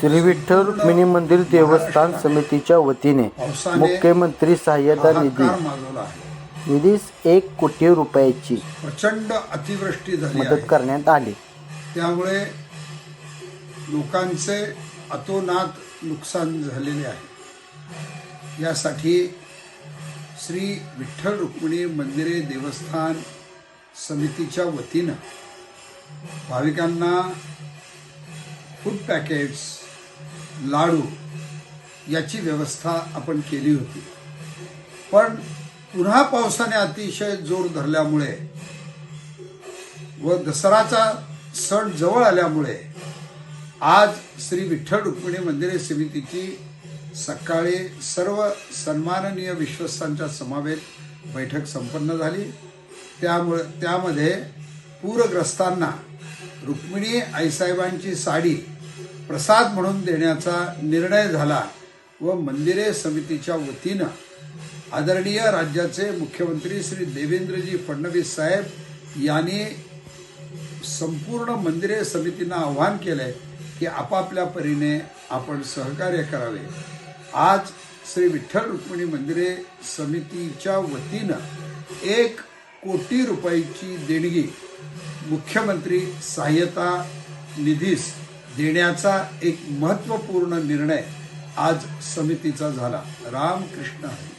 श्री विठ्ठल रुक्मिणी मंदिर देवस्थान समितीच्या वतीने मुख्यमंत्री सहाय्यता निधी. निधीस एक कोटी रुपयाची प्रचंड अतिवृष्टी झाली मदत आहे. करण्यात आली. त्यामुळे लोकांचे अतोनात नुकसान झालेले आहे. यासाठी श्री विठ्ठल रुक्मिणी मंदिरे देवस्थान समितीच्या वतीनं भाविकांना फूड पॅकेट्स लाडू याची व्यवस्था आपण केली होती. पण पुन्हा पावसाने अतिशय जोर धरल्यामुळे व दसराचा सण जवळ आल्यामुळे आज श्री विठ्ठल रुक्मिणी मंदिरे समितीची सकाळी सर्व सन्माननीय विश्वस्तांच्या समावेत बैठक संपन्न झाली. त्यामुळे त्यामध्ये पूरग्रस्तांना रुक्मिणी आईसाहेबांची साडी प्रसाद म्हणून देण्याचा निर्णय झाला व मंदिरे समितीच्या वतीनं आदरणीय राज्याचे मुख्यमंत्री श्री देवेंद्रजी फडणवीस साहेब यांनी संपूर्ण मंदिरे समितींना आव्हान केलंय की आपापल्या परीने आपण सहकार्य करावे. आज श्री विठ्ठल रुक्मिणी मंदिरे समितीच्या वतीनं एक कोटी रुपयाची देणगी मुख्यमंत्री सहाय्यता निधीस देण्याचा एक महत्त्वपूर्ण निर्णय आज समितीचा झाला. रामकृष्ण हरी.